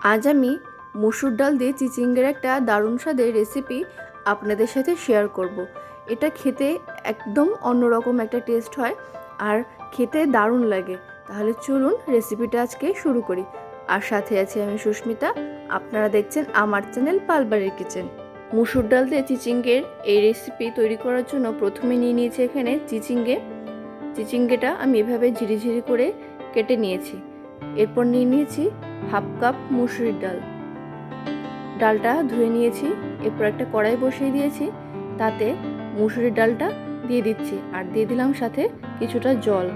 আজ আমি মুসুর ডাল দিয়ে চিচিঙ্গের একটা দারুণ স্বাদের রেসিপি আপনাদের সাথে শেয়ার করব। এটা খেতে একদম অন্যরকম একটা টেস্ট হয় আর খেতে দারুণ লাগে। তাহলে চলুন রেসিপিটা আজকে শুরু করি। আর সাথে আছি আমি সুস্মিতা। আপনারা দেখছেন আমার চ্যানেল পালবাড়ির কিচেন মুসুর ডাল দিয়ে চিচিঙ্গের এই রেসিপি তৈরি করার জন্য প্রথমে নিয়ে নিয়েছি এখানে চিচিঙ্গে। চিচিঙ্গেটা আমি এভাবে ঝিরিঝিরি করে কেটে নিয়েছি। এরপর নিয়ে নিয়েছি হাফ কাপ মুসুরির ডাল। ডালটা ধুয়ে নিয়েছি, এরপর একটা কড়াই বসিয়ে দিয়েছি, তাতে মুসুরির ডালটা দিয়ে দিচ্ছি, আর দিয়ে দিলাম সাথে কিছুটা জল।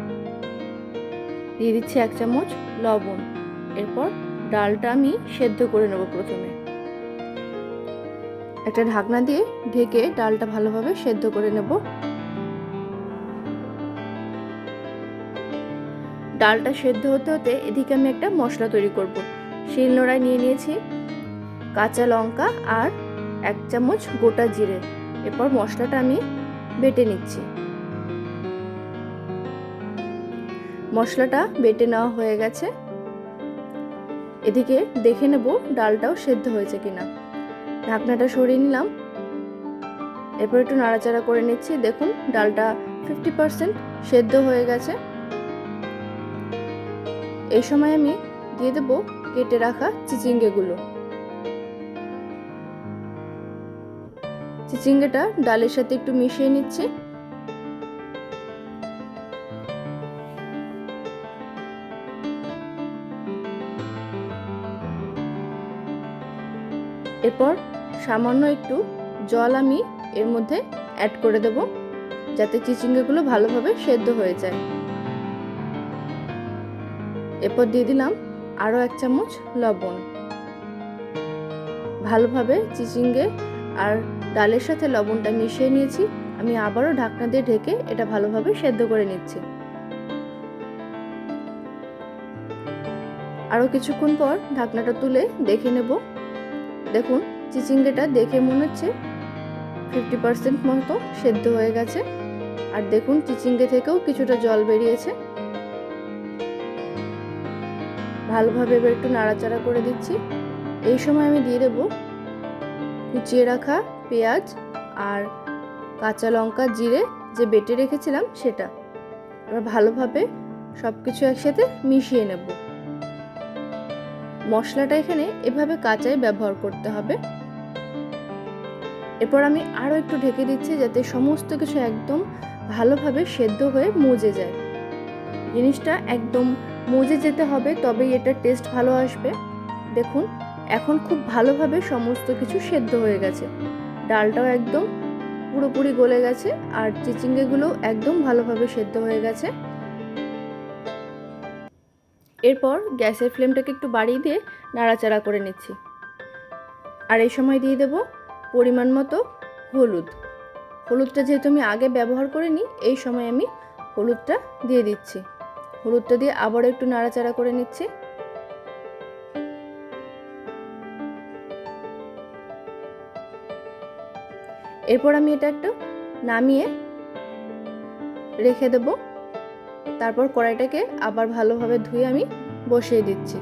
দিয়ে দিচ্ছি এক চামচ লবণ, এরপর ডালটা আমি সেদ্ধ করে নেব প্রথমে। একটা ঢাকনা দিয়ে ঢেকে ডালটা ভালোভাবে সেদ্ধ করে নেব। ডালটা সেদ্ধ হতে হতে এদিকে আমি একটা মশলা তৈরি করব। শিল নোড়ায় নিয়ে নিয়েছি কাঁচা লঙ্কা আর এক চামচ গোটা জিরে। এরপর মশলাটা আমি বেটে নিচ্ছি। মশলাটা বেটে নেওয়া হয়ে গেছে। এদিকে দেখে নেব ডালটাও সেদ্ধ হয়েছে কিনা। ঢাকনাটা সরিয়ে নিলাম। এরপর একটু নাড়াচাড়া করে নিচ্ছি। দেখুন, ডালটা ফিফটি পারসেন্ট সেদ্ধ হয়ে গেছে। এই সময় আমি দিয়ে দেবো কেটে রাখা চিচিঙ্গেগুলো। চিচিঙ্গেটা ডালের সাথে একটু মিশিয়ে নিচ্ছি। এরপর সামান্য একটু জল আমি এর মধ্যে অ্যাড করে দেব, যাতে চিচিঙ্গেগুলো ভালোভাবে সেদ্ধ হয়ে যায়। এরপর দিয়ে দিলাম আরও এক চামচ লবণ। ভালোভাবে চিচিঙ্গে আর ডালের সাথে লবণটা মিশিয়ে নিয়েছি। আমি আবারও ঢাকনা দিয়ে ঢেকে এটা ভালোভাবে সেদ্ধ করে নিচ্ছি। আরও কিছুক্ষণ পর ঢাকনাটা তুলে দেখে নেব। দেখুন, চিচিঙ্গেটা দেখে মনে হচ্ছে ফিফটি পার্সেন্ট মতো সেদ্ধ হয়ে গেছে। আর দেখুন, চিচিঙ্গে থেকেও কিছুটা জল বেরিয়েছে। ভালোভাবে এবার একটু নাড়াচাড়া করে দিচ্ছি। এই সময় আমি দিয়ে দেবো কুচিয়ে রাখা পেঁয়াজ আর কাঁচা লঙ্কা জিরে যে বেটে রেখেছিলাম সেটা। এবার ভালোভাবে সব কিছু একসাথে মিশিয়ে নেব। মশলাটা এখানে এভাবে কাঁচাই ব্যবহার করতে হবে। এরপর আমি আরও একটু ঢেকে দিচ্ছি যাতে সমস্ত কিছু একদম ভালোভাবে সেদ্ধ হয়ে মজে যায়। জিনিসটা একদম মজে যেতে হবে, তবেই এটার টেস্ট ভালো আসবে। দেখুন, এখন খুব ভালোভাবে সমস্ত কিছু সেদ্ধ হয়ে গেছে। ডালটাও একদম পুরোপুরি গলে গেছে আর চিচিঙ্গেগুলো একদম ভালোভাবে সেদ্ধ হয়ে গেছে। এরপর গ্যাসের ফ্লেমটাকে একটু বাড়িয়ে দিয়ে নাড়াচাড়া করে নিচ্ছি। আর এই সময় দিয়ে দেব পরিমাণ মতো হলুদ। হলুদটা যেহেতু আমি আগে ব্যবহার করিনি, এই সময় আমি হলুদটা দিয়ে দিচ্ছি। হলুদটা দিয়ে আবার একটু নাড়াচাড়া করে নিচ্ছি। এরপর আমি এটা একটু নামিয়ে রেখে দেব। তারপর কড়াইটাকে আবার ভালোভাবে ধুয়ে আমি বসিয়ে দিচ্ছি।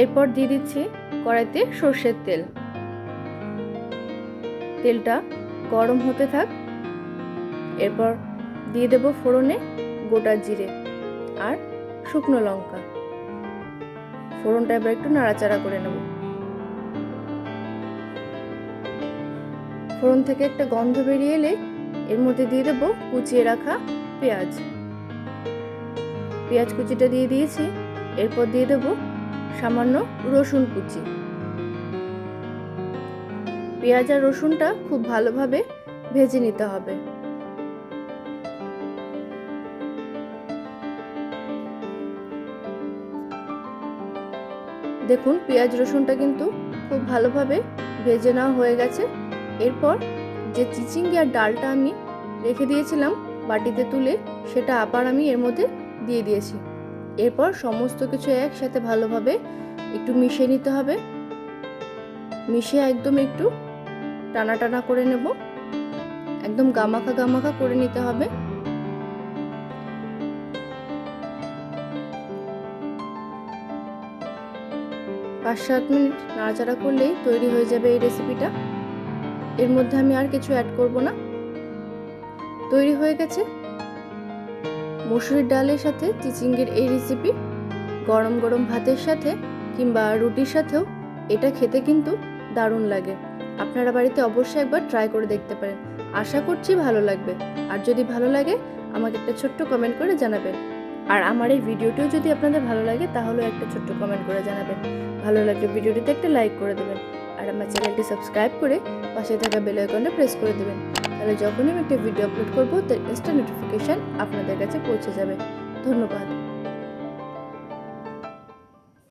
এরপর দিয়ে দিচ্ছি কড়াইতে সর্ষের তেল। তেলটা গরম হতে থাক। এরপর দিয়ে দেব ফোড়নে গোটা জিরে আর শুকনো লঙ্কা। ফোড়নটা এবার একটু নাড়াচাড়া করে নেব। ফোড়ন থেকে একটা গন্ধ বেরিয়ে এলে এর মধ্যে দিয়ে দেব কুচিয়ে রাখা পেঁয়াজ। পেঁয়াজ কুচিটা দিয়ে দিয়েছি। এরপর দিয়ে দেব সামান্য রসুন কুচি। পেঁয়াজ আর রসুনটা খুব ভালোভাবে ভেজে নিতে হবে। দেখুন, পেঁয়াজ, রসুনটা কিন্তু খুব ভালোভাবে ভেজে নেওয়া হয়ে গেছে। এরপর যে চিচিঙ্গি আর ডালটা আমি রেখে দিয়েছিলাম বাটিতে তুলে, সেটা আবার আমি এর মধ্যে দিয়ে দিয়েছি। এরপর সমস্ত কিছু একসাথে ভালোভাবে একটু মিশিয়ে নিতে হবে। মিশিয়ে একদম একটু টানা টানা করে নেব। একদম গামাখা গামাখা করে নিতে হবে। পাঁচ সাত মিনিট নাড়াচাড়া করলেই তৈরি হয়ে যাবে এই রেসিপিটা এর মধ্যে আমি আর কিছু অ্যাড করব না। তৈরি হয়ে গেছে। মসুরির ডালের সাথে চিচিঙ্গের এই রেসিপি গরম গরম ভাতের সাথে কিংবা রুটির সাথেও এটা খেতে কিন্তু দারুণ লাগে। আপনারা বাড়িতে অবশ্যই একবার ট্রাই করে দেখতে পারেন। আশা করছি ভালো লাগবে। আর যদি ভালো লাগে, আমাকে একটা ছোট্ট কমেন্ট করে জানাবেন। আর আমার এই ভিডিওটিও যদি আপনাদের ভালো লাগে, তাহলেও একটা ছোট্ট কমেন্ট করে জানাবেন। ভালো লাগলে ভিডিওটিতে একটা লাইক করে দেবেন। আর আমার চ্যানেলটি সাবস্ক্রাইব করে পাশে থাকা বেল আইকনটা প্রেস করে দেবেন। তাহলে যখনই আমি একটা ভিডিও আপলোড করব তার ইনস্টা নোটিফিকেশান আপনাদের কাছে পৌঁছে যাবে। ধন্যবাদ।